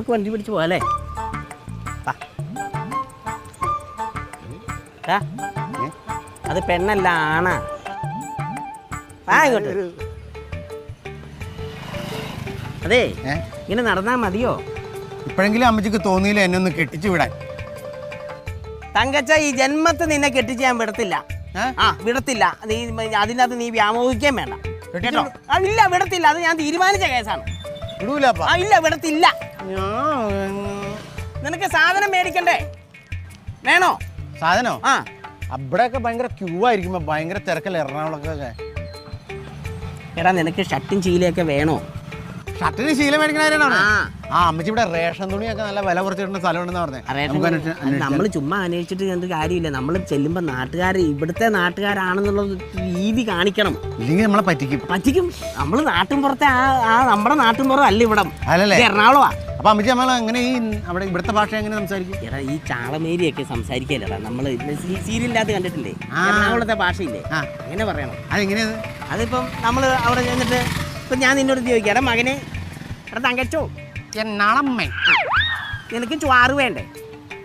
നമുക്ക് വണ്ടി പിടിച്ച് പോകാല്ലേ അത് പെണ്ണല്ല ആണാ. ഇങ്ങോട്ട്. അതെ ഇങ്ങനെ നടന്നാ മതിയോ? ഇപ്പോഴെങ്കിലും അമ്മച്ചിക്ക് തോന്നിയില്ല എന്നെ ഒന്ന് കെട്ടിച്ചു വിടാൻ? തങ്കച്ച ഈ ജന്മത്ത് നിന്നെ കെട്ടിച്ച് ഞാൻ വിടത്തില്ല. ആ വിടത്തില്ല. നീ അതിനകത്ത് നീ വ്യാമോഹിക്കാൻ വേണ്ട. കേട്ടോ ഇല്ല വിടത്തില്ല. അത് ഞാൻ തീരുമാനിച്ച കേസാണ്. ഇല്ല വിടത്തില്ല. ഞാൻ നിനക്ക് സാധനം മേടിക്കണ്ടേ? വേണോ? സാധനോ? ആ. അവിടെയൊക്കെ ഭയങ്കര ക്യൂ ആയിരിക്കുമ്പോ ഭയങ്കര തിരക്കല്ലേ എറണാകുളത്തൊക്കെ? എടാ നിനക്ക് ഷട്ടും ചീലയൊക്കെ വേണോ? ഷർട്ടിന് ശീലം മേടിക്കണ കാര്യമാണ്. ആ. അമ്മച്ചി ഇവിടെ റേഷൻ തുണിയൊക്കെ നല്ല വില കുറച്ചിട്ടുള്ള സ്ഥലമുണ്ടെന്ന് പറഞ്ഞേ. നമ്മൾ ചുമ്മാ അന്വേഷിച്ചിട്ട് എന്ത് കാര്യമില്ല. നമ്മൾ ചെല്ലുമ്പോൾ നാട്ടുകാർ ഇവിടുത്തെ നാട്ടുകാരാണെന്നുള്ള രീതി കാണിക്കണം. ഇല്ലെങ്കിൽ നമ്മളെ പറ്റിക്കും. പറ്റിക്കും. നമ്മൾ നാട്ടിൻ പുറത്തെ ആ ആ നമ്മുടെ നാട്ടിൻ പുറം അല്ല ഇവിടം. അല്ലല്ലേ? എറണാകുളമാ അപ്പൊ അമ്മച്ചി നമ്മൾ എങ്ങനെ ഈ അവിടെ ഇവിടുത്തെ ഭാഷ എങ്ങനെ സംസാരിക്കും? എടാ ഈ ചാളമേരിയൊക്കെ സംസാരിക്കല്ലടാ. നമ്മൾ സീരിയലിനകത്ത് കണ്ടിട്ടില്ലേ. എറണാകുളത്തെ ഭാഷയില്ലേ? ആ. അങ്ങനെ പറയണം. അതെങ്ങനെയാണ് അതിപ്പം നമ്മൾ അവിടെ ചെന്നിട്ട് ഇപ്പം ഞാൻ നിന്നോട് ഉപയോഗിക്കാം മകനെ എടാ തങ്കച്ചോ എന്നാളമ്മേ? നിനക്ക് ചുവാറ് വേണ്ടേ?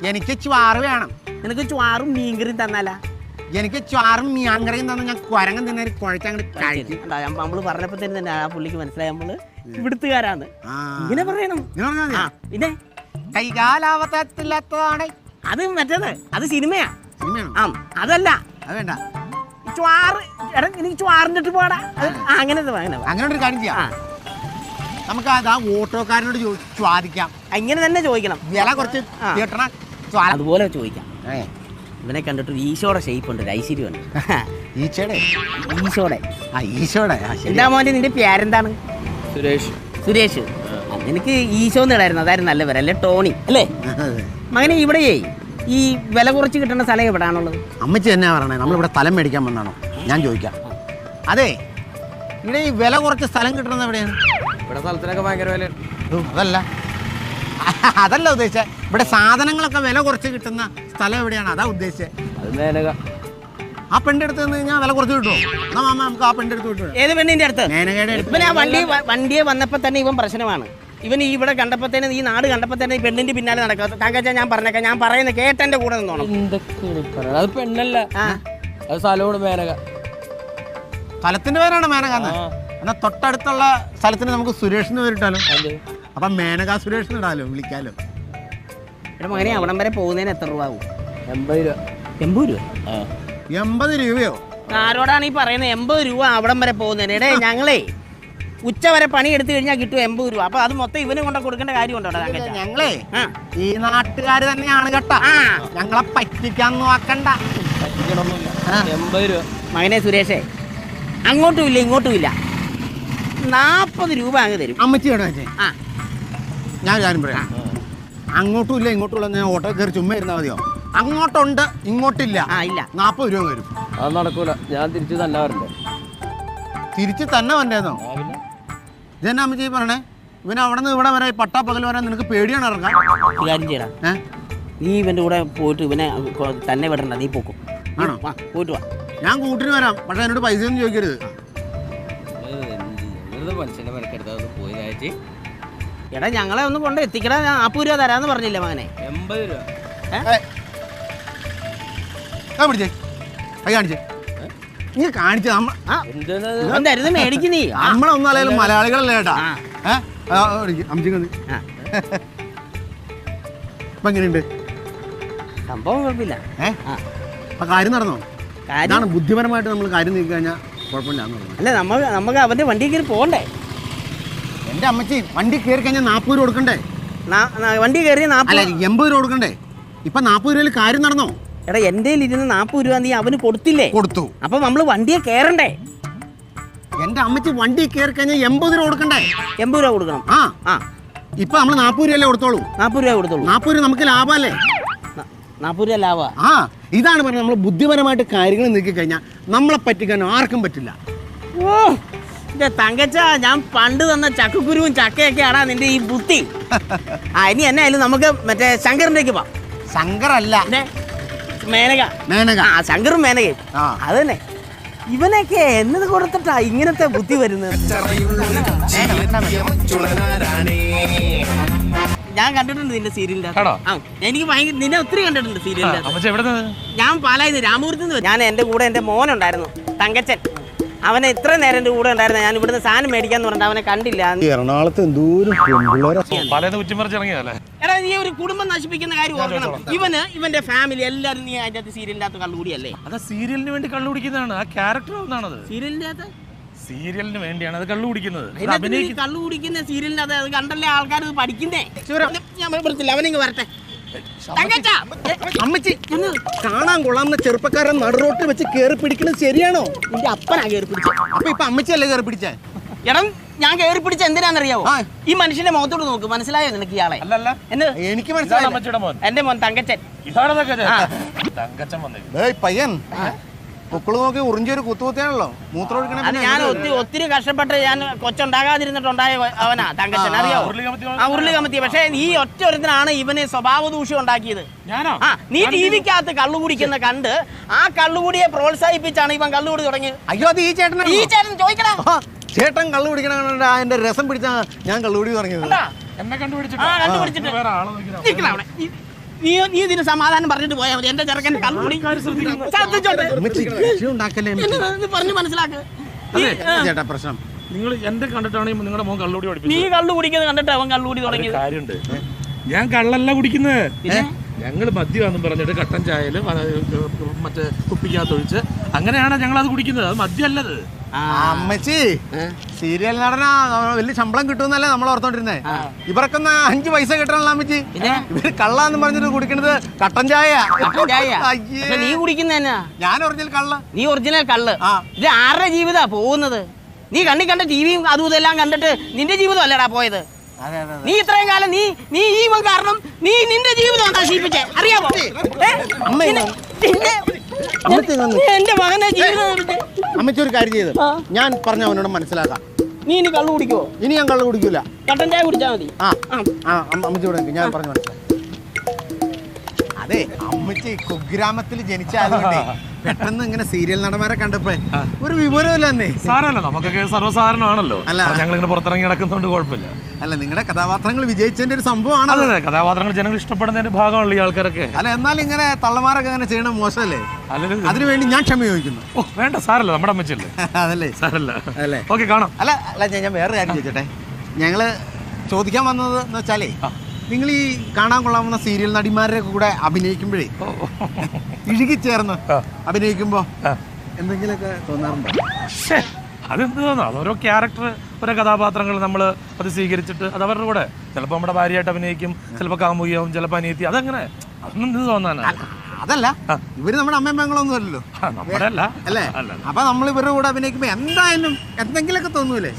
എനിക്ക് ചുവാറ് വേണം. നിനക്ക് ചുവാറും മീൻകറിയും തന്നാലാ? എനിക്ക് ചുവാറും മീൻകറിയും തന്നെ ഞാൻ കുരങ്ങൻ തന്നെ കുഴച്ചങ്ങോട്ട് കഴിക്കും. നമ്മൾ പറഞ്ഞപ്പോൾ തന്നെ തന്നെ ആ പുള്ളിക്ക് മനസ്സിലായി. നമ്മൾ ഇവിടുത്തുകാരാന്ന്. ആ. ഇങ്ങനെ പറയണം. പിന്നെ? കൈകാലാവത്തില്ലാത്തതാണ് അത് മറ്റേത് അത് സിനിമയാ. സിനിമയാണോ? ആ അതല്ല. അത് വേണ്ട. ചുവാറ്. എടാ എനിക്ക് ചുവാറിന്റെ ഇട്ട് പോടാ അങ്ങനെ അങ്ങനെ അങ്ങനെ ഒരു കാര്യം ആ. ചെയ്യാം നമുക്ക് അത് ആ ഓട്ടോക്കാരനോട് ചോദി- ചോദിക്കാം. ഇങ്ങനെ തന്നെ ചോദിക്കണം. വില കുറച്ച്. കിട്ടണ അതുപോലെ ചോദിക്കാം. ഇവനെ കണ്ടിട്ട് ഈശോടെ ഷേപ്പ് ഉണ്ട് ഒരു ഐശ്വര്യമുണ്ട് ഈച്ചയുടെ ഈശോടെ? ആ ശരി. എന്താ മോനെ നിന്റെ പേരെന്താണ്? സുരേഷ്. സുരേഷ്. എനിക്ക് നിനക്ക് ഈശോ എന്നിടായിരുന്നു അതായിരുന്നു നല്ല പേര്. അല്ലേ ടോണി? അല്ലേ? അതെ. മകനെ ഇവിടെയേ. ഈ വില കുറച്ച് കിട്ടുന്ന സ്ഥലം എവിടാണുള്ളത്? അമ്മച്ചി എന്നാ പറയണേ നമ്മളിവിടെ സ്ഥലം മേടിക്കാൻ വന്നാണോ? ഞാൻ ചോദിക്കാം. അതെ ഇവിടെ ഈ വില കുറച്ച് സ്ഥലം കിട്ടുന്നത് എവിടെയാണ്? ഇവിടെ സ്ഥലത്തിനൊക്കെ ഭയങ്കര വില അതല്ല. അതല്ല ഉദ്ദേശിച്ചത് ഇവിടെ സാധനങ്ങളൊക്കെ വില കുറച്ച് കിട്ടുന്ന സ്ഥലം എവിടെയാണ്? അതാ ഉദ്ദേശിച്ചത് ആ പെണ്ണിന്റെ അടുത്ത് നിന്ന് കഴിഞ്ഞാൽ വില കുറച്ച് കിട്ടുമോ എന്നാ മാമ നമുക്ക് ആ പെണ്ണിന്റെ അടുത്ത് വിട്ടു ഏത് പെണ്ണിന്റെ അടുത്ത്? മേനകയുടെ വണ്ടി വണ്ടിയെ വന്നപ്പോ തന്നെ ഇവൻ പ്രശ്നമാണ്. ഇവൻ ഈ ഇവിടെ കണ്ടപ്പോ ഈ നാട് കണ്ടപ്പോ തന്നെ ഈ പെണ്ണിന്റെ പിന്നാലെ നടക്കുക താങ്കൾ ഞാൻ പറഞ്ഞേക്കാം. ഞാൻ പറയുന്ന കേട്ടെന്റെ കൂടെ നിന്നോണം. എന്തൊക്കെയാണ് ഈ പറയണത് അത് പെണ്ണല്ല. അത് സ്ഥലമാണ് മേനക. സ്ഥലത്തിന്റെ പേരാണ് മേനക എന്ന്. തൊട്ടടുത്തുള്ള സ്ഥലത്തിന് നമുക്ക് സുരേഷ് എന്ന് പേരിട്ടാലോ? അപ്പം മേനക സുരേഷ് ഇടാലോ വിളിക്കാലോ? മകനെ അവിടം വരെ പോകുന്നതിന് എത്ര രൂപ ആവും? എൺപത് രൂപ. എൺപത് രൂപ? എൺപത് രൂപയോ? ആരോടാണ് ഈ പറയുന്നത്? എൺപത് രൂപ അവിടം വരെ പോകുന്നതിന്. എടേ ഞങ്ങളേ ഉച്ച വരെ പണി എടുത്തു കഴിഞ്ഞാൽ കിട്ടും എൺപത് രൂപ. അപ്പൊ അത് മൊത്തം ഇവന് കൊണ്ട് കൊടുക്കേണ്ട കാര്യമുണ്ടോ ഉണ്ടോ ഞങ്ങളേ ഈ നാട്ടുകാർ തന്നെയാണ് കേട്ടോ. ഞങ്ങളെ പറ്റിക്കാൻ നോക്കണ്ട. എൺപത് രൂപ. മകനെ സുരേഷേ അങ്ങോട്ടും ഇല്ല ഇങ്ങോട്ടും ഇല്ല. നാപ്പത് രൂപ അങ്ങ് തരും. അമ്മച്ചി വേണോ ആ. ഞാൻ കാര്യം പറയാം. അങ്ങോട്ടും ഇല്ല ഇങ്ങോട്ടും ഇല്ല ഞാൻ ഓട്ടോ കയറി ചുമ്മാ ഇരുന്നാൽ മതിയോ? അങ്ങോട്ടുണ്ട് ഇങ്ങോട്ടില്ല. ആ ഇല്ല. നാൽപ്പത് രൂപ വരും അത് നടക്കൂല. ഞാൻ തിരിച്ചു തന്നെ വരണ്ടേ? തിരിച്ചു തന്നെ വന്നേന്നോ ഇതെന്നാ അമ്മച്ചി പറയണേ? ഇവൻ അവിടെ നിന്ന് ഇവിടെ വരെ പട്ടാ പകൽ വരാൻ നിനക്ക് പേടിയാണ് ഇറങ്ങാൻ. ഒരു കാര്യം ചെയ്യടാ. ഏ? നീ ഇവന്റെ കൂടെ പോയിട്ട് ഇവനെ കൊ- തന്നെ വിടണ്ട നീ പോക്കും. ആണോ? വാ പോയിട്ട് വാ. ഞാൻ കൂട്ടിന് വരാം പക്ഷെ എന്നോട് പൈസ ഒന്നും ചോദിക്കരുത്. വെറുതെ മെനക്കെടുത്ത് അത് എടാ ഞങ്ങളെ ഒന്ന് കൊണ്ട് എത്തിക്കടാ. ഞാൻ നാൽപ്പത് രൂപ തരാന്ന് പറഞ്ഞില്ലേ മകനെ? എൺപത് രൂപ. ഏ? പിടിച്ചേ. കൈ കാണിച്ചേ. നീ കാണിച്ചു നമ്മ ആ. എന്താണ് ഇവൻ തരുന്നത് മേടിക്ക് നീ. ആ, നമ്മളൊന്നും അല്ലെങ്കിലും മലയാളികളല്ലേ വന്ന്. ഇപ്പൊ എങ്ങനെയുണ്ട്? സംഭവം കുഴപ്പമില്ല. ഏഹ് അപ്പൊ കാര്യം നടന്നോ? ഇതാണ് ബുദ്ധിപരമായിട്ട് നമ്മൾ കാര്യം നീക്കി കഴിഞ്ഞാൽ അല്ല നമ്മൾ നമുക്ക് അവന്റെ വണ്ടി കയറി പോകണ്ടേ? എന്റെ അമ്മച്ചി വണ്ടി കയറി കഴിഞ്ഞാൽ നാൽപ്പത് രൂപ കൊടുക്കണ്ടേ? വണ്ടി കയറി അല്ല നാൽപ്പത് എൺപത് രൂപ കൊടുക്കണ്ടേ? ഇപ്പൊ നാൽപ്പത് രൂപയിൽ കാര്യം നടന്നോ? എടാ എന്റെ ഇരുന്ന് നാൽപ്പത് രൂപ നീ അവന് കൊടുത്തില്ലേ? കൊടുത്തു. അപ്പൊ നമ്മൾ വണ്ടിയെ കയറണ്ടേ എന്റെ അമ്മച്ചി വണ്ടി കയറി കഴിഞ്ഞാൽ എൺപത് രൂപ കൊടുക്കണ്ടേ? എൺപത് രൂപ കൊടുക്കണം. ആ. ആ. ഇപ്പൊ നമ്മൾ നാൽപ്പത് രൂപയല്ലേ കൊടുത്തോളൂ? നാൽപ്പത് രൂപ കൊടുത്തോളൂ. നാൽപ്പത് രൂപ നമുക്ക് ലാഭമല്ലേ? നാൽപ്പത് രൂപ ലാഭ ആ ഇതാണ് പറഞ്ഞത്. നമ്മൾ ബുദ്ധിപരമായിട്ട് കാര്യങ്ങൾ നീക്കി കഴിഞ്ഞാൽ നമ്മളെ പറ്റിക്കാൻ ആർക്കും പറ്റില്ല. ഓ എന്റെ തങ്കച്ച ഞാൻ പണ്ട് തന്ന ചക്കക്കുരുവും ചക്കയൊക്കെയാടാ നിന്റെ ഈ ബുദ്ധി. ആ ഇനി എന്നെ ആയാലും നമുക്ക് മറ്റേ ശങ്കറിന്റെ പോവാം. ശങ്കറല്ല. മേനക. മേനക. ആ ശങ്കറും മേനകയും. ആ. അത് തന്നെ ഇവനൊക്കെ എന്നത് കൊടുത്തിട്ടാ ഇങ്ങനത്തെ ബുദ്ധി വരുന്നത്. ഞാൻ കണ്ടിട്ടുണ്ട് നിന്റെ സീരിയലിന്റെ എനിക്ക് ഭയങ്കര നിന്നെ ഒത്തിരി കണ്ടിട്ടുണ്ട് സീരിയലിന്റെ ഞാൻ പാലായത് രാമപുരത്ത് നിന്ന് ഞാൻ എന്റെ കൂടെ എന്റെ മോനുണ്ടായിരുന്നു. തങ്കച്ചൻ. അവനെ ഇത്ര നേരം എന്റെ കൂടെ ഉണ്ടായിരുന്ന. ഞാൻ ഇവിടുന്ന് സാധനം മേടിക്കാന്ന് പറഞ്ഞിട്ട് അവനെ കണ്ടില്ല. എറണാകുളത്ത് എന്തോരം പലന്ന് കുറ്റിമറിച്ച് എടാ നീ ഒരു കുടുംബം നശിപ്പിക്കുന്ന കാര്യം ഓർക്കണം. ഇവന് ഇവന്റെ ഫാമിലി എല്ലാരും നീ അതിന്റെ അകത്ത് സീരിയലിന്റെ അകത്ത് കള്ളുകൂടിയല്ലേ? അത് സീരിയലിന് വേണ്ടി കള്ളു കുടിക്കുന്നതാണ് ആ ക്യാരക്ടർ ഒന്നാണത് സീരിയലിന്റെ അകത്ത്? സീരിയലിന് വേണ്ടിയാണ് അത് കള്ളു കുടിക്കുന്നത് കള്ളു കുടിക്കുന്ന സീരിയലിന്റെ അത് കണ്ടല്ലേ ആൾക്കാർ പഠിക്കുന്നേ? ഞാൻ പറയത്തില്ല അവനിങ്ങ് വരട്ടെ. അമ്മച്ചി കാണാൻ കൊള്ളാവുന്ന ചെറുപ്പക്കാരൻ നടുറോട്ട് വെച്ച് കേറി പിടിക്കുന്നത് ശരിയാണോ? എന്റെ അപ്പനാ കയറി പിടിച്ചത് അപ്പൊ ഇപ്പൊ അമ്മച്ചിയല്ലേ കേറി പിടിച്ചേ? എടം ഞാൻ കയറി പിടിച്ച എന്തിനാണെന്നറിയാവോ? ആ. ഈ മനുഷ്യന്റെ മുഖത്തോട് നോക്ക് മനസ്സിലായോ നിനക്ക് ഇയാളെ? അല്ലല്ല. എന്ന്? എനിക്ക് മനസ്സിലായി എന്റെ മോൻ തങ്കച്ചൻ. ഇതാണ് തങ്കച്ചൻ. തങ്കച്ചൻ വന്നേ. ഏയ് പയ്യൻ. പൊക്കിൾ നോക്കി ഉറിഞ്ചൊരു കുത്തുകുത്തിയാണല്ലോ മൂത്രം ഒഴിക്കണേ ഞാൻ ഒത്തിരി ഒത്തിരി കഷ്ടപ്പെട്ട് ഞാൻ കൊച്ചുണ്ടാകാതിരുന്നിട്ടുണ്ടായ അവനാ തങ്കച്ചൻ. അറിയോ? ആ ഉരുളി കമത്തി. പക്ഷേ ഈ ഒറ്റ ഒരുത്തനാണ് ഇവന് സ്വഭാവ ദൂഷ്യം ഉണ്ടാക്കിയത് ആ നീ ടി വിക്കകത്ത് കള്ളു കുടിക്കുന്ന കണ്ട് ആ കള്ളുകൂടിയെ പ്രോത്സാഹിപ്പിച്ചാണ് ഇവൻ കള്ളുകൂടി തുടങ്ങിയത്. അയ്യോ അത് ഈ ചേട്ടൻ ഈ ചേട്ടൻ ചോദിക്കണം ചേട്ടൻ കള്ളു കുടിക്കണ കണ്ടിട്ട് അതിന്റെ രസം പിടിച്ചാ ഞാൻ കള്ളുകൂടി തുടങ്ങിയത്. കണ്ടാ? എന്നെ ആ കണ്ടുപിടിച്ചിട്ടോ. നീ- നീ നീ ഇതിന് സമാധാനം പറഞ്ഞിട്ട് പോയാൽ മതി. എന്റെ ചെറുക്കൻ കള്ളുകൂടി ശ്രദ്ധിച്ചോട്ടെ. പറഞ്ഞ് മനസ്സിലാക്ക്. നീ- ചേട്ടാ പ്രശ്നം. നിങ്ങൾ എന്റെ കണ്ടിട്ടാണ് നിങ്ങളുടെ മോൻ കള്ളുകൂടി നീ പഠിപ്പിച്ചത് കള്ളു കുടിക്കുന്നത് കണ്ടിട്ട് അവൻ കള്ളുകൂടി തുടങ്ങിയത്. കാര്യമുണ്ട്. ഞാൻ കള്ളല്ല കുടിക്കുന്നത്. പിന്നെ? ഞങ്ങൾ മദ്യമാണെന്ന് പറഞ്ഞിട്ട് കട്ടൻ ചായൽ മറ്റേ കുപ്പിക്കകത്തൊഴിച്ച് അങ്ങനെയാണ് ഞങ്ങൾ അത് കുടിക്കുന്നത്. അത് മദ്യമല്ലത്. ആ, അമ്മച്ചി? സീരിയൽ നടനാ വലിയ ശമ്പളം കിട്ടുമെന്നല്ലേ നമ്മൾ ഓർത്തോണ്ടിരുന്നേ. ഇവർക്കൊന്ന് അഞ്ചു പൈസ കിട്ടണല്ലോ അമ്മച്ചി? ഇവർ കള്ളാന്ന് പറഞ്ഞിട്ട് കുടിക്കണത് കട്ടൻ ചായ. നീ കുടിക്കുന്ന ഞാൻ ഒറിജിനൽ കള്ള. നീ ഒറിജിനൽ കള്ള്. ഇത് ആരുടെ ജീവിതാ പോകുന്നത്? നീ കണ്ണി കണ്ട ടിവിയും അതും ഇതെല്ലാം കണ്ടിട്ട് നിന്റെ ജീവിതം അല്ലടാ പോയത്. നീ ഇത്രയും കാലം നീ നീ ഈ കാരണം നീ നിന്റെ ജീവിതം നശിപ്പിച്ചേ അറിയാമോ? അമ്മ. എന്റെ അമ്മച്ചി. ഒരു കാര്യം ചെയ്ത്. ഞാൻ പറഞ്ഞ അവനോട് മനസ്സിലാക്കാം. നീ ഇനി കള്ളു കുടിക്കോ ഇനി ഞാൻ കള്ളു കുടിക്കൂല. കട്ടൻ ചായ കുടിച്ചാൽ മതി. ആ. ആ. അമ്മച്ചി ഇവിടെ ഞാൻ പറഞ്ഞു മനസ്സിലായി അതെ അമ്മച്ചി കുഗ്രാമത്തിൽ ജനിച്ചായതുകൊണ്ടേ പെട്ടെന്ന് ഇങ്ങനെ സീരിയൽ നടന്മാരെ കണ്ടപ്പോ ഒരു വിവരമില്ല എന്നേ സാരമല്ല നമുക്കൊക്കെ സർവസാധാരണമാണല്ലോ. അല്ല. ഞങ്ങൾ ഇങ്ങനെ പുറത്തിറങ്ങി നടക്കുന്നതുകൊണ്ട് കുഴപ്പമില്ല. അല്ല നിങ്ങളുടെ കഥാപാത്രങ്ങൾ വിജയിച്ചതിന്റെ ഒരു സംഭവമാണ് അതെ കഥാപാത്രങ്ങൾ ജനങ്ങൾ ഇഷ്ടപ്പെടുന്നതിന്റെ ഭാഗമാണല്ലോ ഈ ആൾക്കാരൊക്കെ. അല്ല എന്നാൽ ഇങ്ങനെ തള്ളമാരൊക്കെ അങ്ങനെ ചെയ്യണ മോശമല്ലേ? അല്ലെങ്കിൽ അതിനുവേണ്ടി ഞാൻ ക്ഷമ ചോദിക്കുന്നു. ഓ വേണ്ട സാരല്ല നമ്മുടെ അമ്മച്ചല്ലേ അതല്ലേ? സാരല്ല. അല്ലേ? ഓക്കെ കാണാം. അല്ല അല്ല ഞാൻ ഞാൻ വേറെ കാര്യം ചോദിച്ചോട്ടെ? ഞങ്ങൾ ചോദിക്കാൻ വന്നത് എന്ന് വെച്ചാലേ നിങ്ങൾ ഈ കാണാൻ കൊള്ളാവുന്ന സീരിയൽ നടിമാരുടെ കൂടെ അഭിനയിക്കുമ്പോഴേ ഇഴുകിച്ചേർന്ന് ചേർന്ന് അഭിനയിക്കുമ്പോ ആ. എന്തെങ്കിലുമൊക്കെ തോന്നാറുണ്ടോ? അതെന്ത് തോന്നാ അതോരോ ക്യാരക്ടർ ഓരോ കഥാപാത്രങ്ങൾ നമ്മൾ അത് സ്വീകരിച്ചിട്ട് അത് അവരുടെ കൂടെ. ചിലപ്പോൾ നമ്മുടെ ഭാര്യയായിട്ട് അഭിനയിക്കും ചിലപ്പോൾ കാമുകിയാവും ചിലപ്പോൾ അനിയത്തി. അതങ്ങനെ അതൊന്നും എന്ത് അതല്ല. ഇവർ നമ്മുടെ അമ്മയും പെങ്ങളൊന്നും അല്ലല്ലോ. അല്ലേ? അപ്പൊ നമ്മൾ ഇവരുടെ കൂടെ അഭിനയിക്കുമ്പോ എന്തായാലും എന്തെങ്കിലുമൊക്കെ തോന്നൂലേ?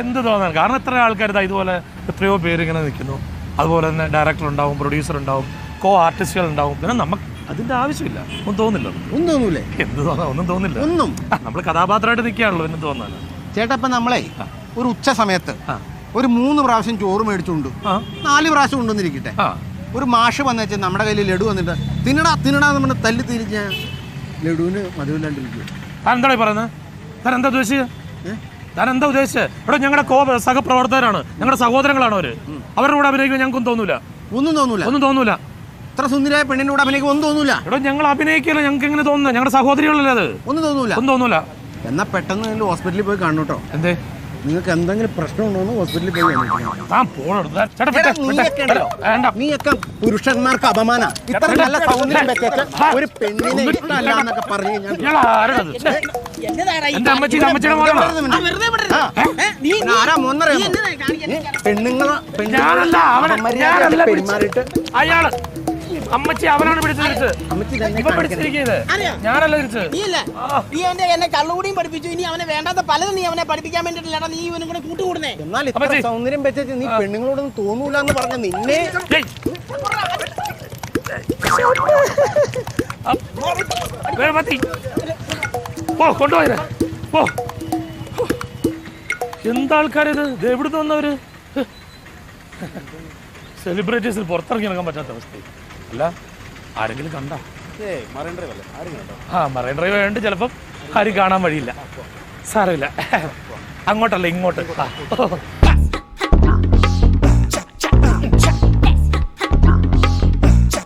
എന്ത് തോന്നാൻ? കാരണം എത്ര ആൾക്കാർ ഇതാ ഇതുപോലെ എത്രയോ പേര് ഇങ്ങനെ നിൽക്കുന്നു. അതുപോലെ തന്നെ ഡയറക്ടർ ഉണ്ടാവും പ്രൊഡ്യൂസർ ഉണ്ടാവും കോ ആർട്ടിസ്റ്റുകൾ ഉണ്ടാവും പിന്നെ നമുക്ക് അതിന്റെ ആവശ്യമില്ല. ഒന്നും തോന്നില്ല ഒന്നും തോന്നൂലേ? എന്ത് തോന്നാ? ഒന്നും തോന്നില്ല. ഒന്നും. നമ്മൾ കഥാപാത്രമായിട്ട് നിൽക്കുകയാണല്ലോ എന്നും തോന്നാൻ. ചേട്ടാ ഇപ്പൊ നമ്മളെ ഒരു ഉച്ച സമയത്ത് ഒരു മൂന്ന് പ്രാവശ്യം ചോറ് മേടിച്ചുകൊണ്ട് നാല് പ്രാവശ്യം ഉണ്ടെന്നിരിക്കട്ടെ ഒരു മാഷ് വന്നേച്ച് നമ്മുടെ കയ്യിൽ ലഡു വന്നിട്ട് തിന്നടാ തിന്നടാ നമ്മൾ തല്ലി തിരിഞ്ഞ ലഡുവിന് മധുവില്ലാണ്ടിരിക്കും താൻ എന്താണ് പറയുന്നത് താൻ എന്താ ഉദ്ദേശിച്ചത് താൻ എന്താ ഉദ്ദേശിച്ചത് ഇവിടെ ഞങ്ങളുടെ കോ സഹപ്രവർത്തകരാണ്. ഞങ്ങളുടെ സഹോദരങ്ങളാണ് അവർ. അവരുടെ കൂടെ അഭിനയിക്കാൻ ഞങ്ങൾക്കൊന്നും തോന്നൂല. ഒന്നും തോന്നൂല. ഒന്നും തോന്നൂല. ഇത്ര സുന്ദരിയായ പെണ്ണിന്റെ കൂടെ ഒന്നും തോന്നൂല. ഇവിടെ ഞങ്ങൾ അഭിനയിക്കില്ല. ഞങ്ങൾക്ക് എങ്ങനെ തോന്നുന്നത് ഞങ്ങളുടെ സഹോദരികളല്ലേ അത്? ഒന്നും തോന്നൂല. ഒന്നും തോന്നൂല. എന്നാ പെട്ടെന്ന് ഹോസ്പിറ്റലിൽ പോയി കാണുട്ടോ. എന്തേ? നിങ്ങൾക്ക് എന്തെങ്കിലും പ്രശ്നമുണ്ടോ എന്ന് ഹോസ്പിറ്റലിൽ പോയി. നീയൊക്കെ. പുരുഷന്മാർക്ക് അപമാന. ഇത്ര നല്ല സൗന്ദര്യം ഒരു പെണ്ണിനെ ഇഷ്ടമല്ല എന്നൊക്കെ പറഞ്ഞു കഴിഞ്ഞാൽ പെണ്ണുങ്ങളെ പെണ്ണുങ്ങളെ പെരുമാറിയിട്ട് അയാൾ അമ്മച്ചി അവനാണ് പിടിച്ചു തിരിച്ച് അമ്മച്ചി തന്നെ ഇവ പിടിച്ചിരിക്കുന്നത് ഞാനല്ല തിരിച്ച് നീ അവന്റെ എന്നെ കള്ളുകൂടിയും പഠിപ്പിച്ചു ഇനി അവനെ വേണ്ടാത്ത പലതും നീ അവനെ പഠിപ്പിക്കാൻ വേണ്ടിട്ടില്ലടാ നീ ഇവനും കൂടെ കൂട്ടുകൂടുന്നേ എന്നാൽ ഇത്ര സൗന്ദര്യം വെച്ചിട്ട് നീ പെണ്ണുങ്ങളോടൊന്നും തോന്നൂല എന്ന് പറഞ്ഞ നിന്നെ പോ കൊണ്ടുപോയത് പോ എന്താൾക്കാരത് എവിടുന്ന് വന്നവര് സെലിബ്രിറ്റീസിൽ പുറത്തിറങ്ങി ഇറങ്ങാൻ പറ്റാത്ത അവസ്ഥ അല്ല ആരെങ്കിലും കണ്ട? ആ മറൈൻ ഡ്രൈവ് ഉണ്ട് ചിലപ്പം. ആരും കാണാൻ വഴിയില്ല. സാരമില്ല. അങ്ങോട്ടല്ല ഇങ്ങോട്ട്. ആ.